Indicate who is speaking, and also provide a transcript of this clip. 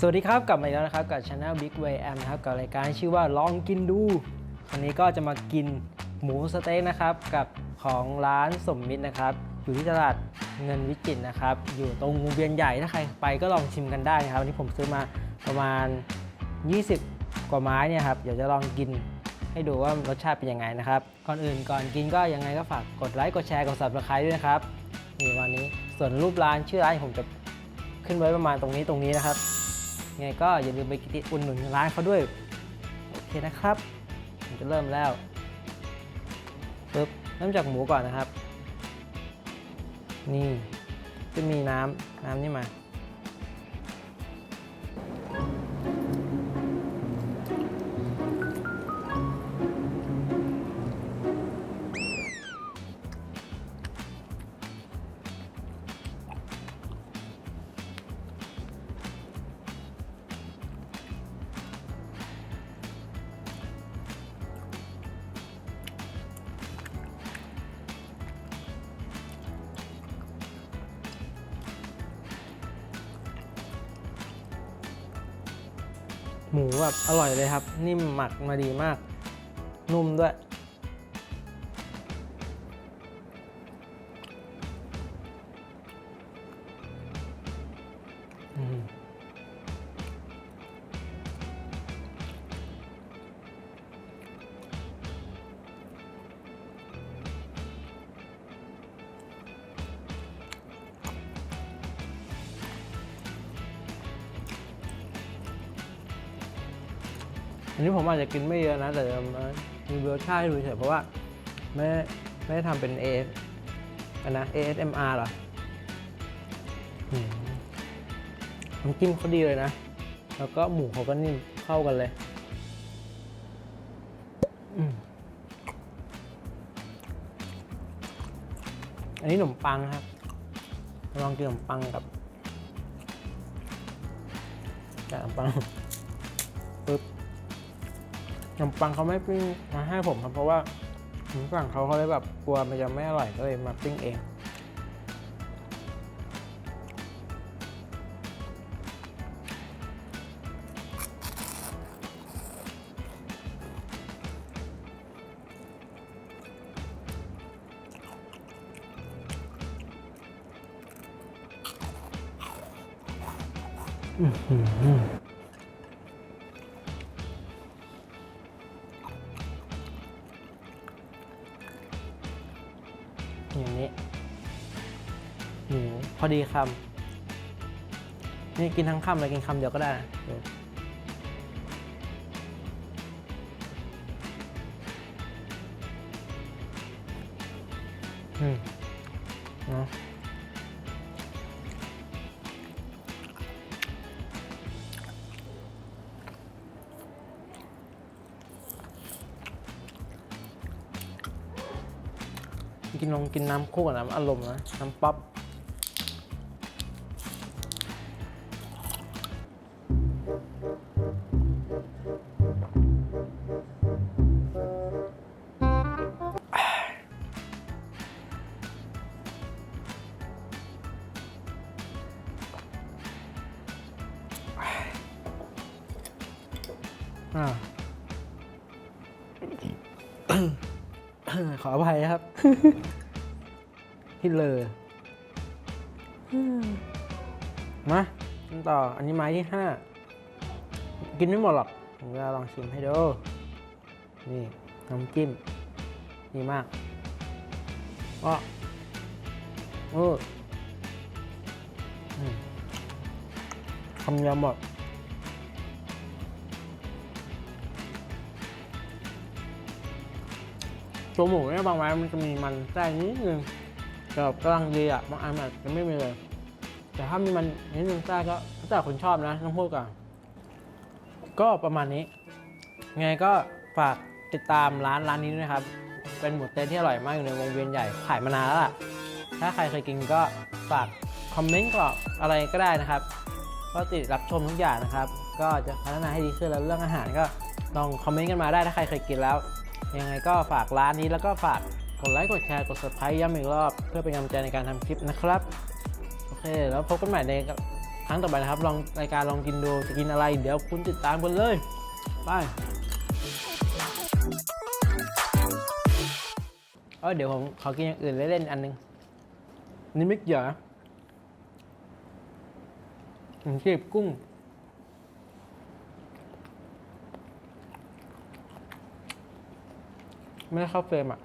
Speaker 1: สวัสดีครับ กลับมาอีกแล้วนะครับ กับ Channel Big Way m นะครับ กับรายการชื่อว่าลองกินดู วันนี้ก็จะมากินหมูสเต็กนะครับ กับของร้านสมมิตรนะครับ อยู่ที่ตลาดเงินวิจิตรนะครับ อยู่ตรงวงเวียนใหญ่ถ้าใครไปก็ลองชิมกันได้นะครับวันนี้ผมซื้อมาประมาณ 20 กว่าไม้เนี่ยครับเดี๋ยวจะลองกินให้ดูว่ารสชาติเป็นยังไงนะครับก่อนอื่นก่อนกินก็ยังไงก็ฝากกดไลค์กดแชร์กด subscribe ด้วยนะครับนี่วันนี้ส่วนรูปร้านชื่อร้านผมจะขึ้นไว้ประมาณตรงนี้ตรงนี้นะครับ ยังไงก็อย่าลืมไปกินอุ่นหนุนร้านเขาด้วย โอเคนะครับผมจะเริ่มแล้วปึ๊บเริ่มจากหมูก่อนนะครับ นี่จะมีน้ำน้ำนี่มา หมูแบบอร่อยเลยครับ นิ่มหมักมาดีมาก นุ่มด้วย อันนี้ผมอาจจะกินไม่เยอะนะ แต่จะมารีวิวรสชาติให้ดูเฉยเพราะว่าไม่ไม่ได้ทำเป็น A อันนะ ASMR หรอน้ำจิ้มเขาดีเลยนะ แล้วก็หมูเขาก็นิ่มเข้ากันเลยอันนี้ขนมปังครับ ลองกินขนมปังกับแกะขนมปังปึ๊บ นมปังเขาไม่ปิ้งมาให้ผมครับเพราะว่าผมสั่งเขาเขาเลยแบบกลัวมันจะไม่อร่อยก็เลยมาปิ้งเองอย่า อดีคำนี่กินทั้งคำเลยกินคำเดียวก็ได้อืมเนาะกินลงกินน้ำคู่กับน้ำอารมณ์นะ น้ำป๊อ ขออภัยครับ ฮิตเลยมากินต่อ อันนี้ไม้ที่ห้า กินไม่หมดหรอก ผมจะลองชิมให้ดูนี่น้ำจิ้มดีมากก็เอออืมคำยำแบบตัวหมูเนี่ยบางไม้มันจะมีมันแทรกนิดนึงแต่แบกำลังดีอะบางอันอาจจะไม่มีเลย แต่ถ้ามีมันนิดนึงแทรกก็แล้วแต่คนชอบนะต้องพูดก่อน ก็ประมาณนี้ไงก็ฝากติดตามร้านร้านนี้ด้วยนะครับ เป็นหมูเต๊ะที่อร่อยมากอยู่ในวงเวียนใหญ่ขายมานานแล้วล่ะ ถ้าใครเคยกินก็ฝากคอมเมนต์กรอบอะไรก็ได้นะครับ ก็ติดรับชมทุกอย่างนะครับ ก็จะพัฒนาให้ดีขึ้นแล้วเรื่องอาหารก็ลองคอมเมนต์กันมาได้ถ้าใครเคยกินแล้ว ยังไงก็ฝากร้านนี้แล้วก็ฝากกดไลค์กดแชร์กด subscribe ย้ำอีกรอบ เพื่อเป็นกำลังใจในการทำคลิปนะครับ โอเค แล้วพบกันใหม่ใน ครั้งต่อไปนะครับ ลองรายการลองกินดูจะกินอะไร เดี๋ยวคุณติดตามกันเลย ไปเออเดี๋ยวผมขอกินอย่างอื่นเล่นๆอันนึงนนี่ไม่เกี่ยวนะผมเก็บกุ้งไม่ได้เข้าเฟรมอะ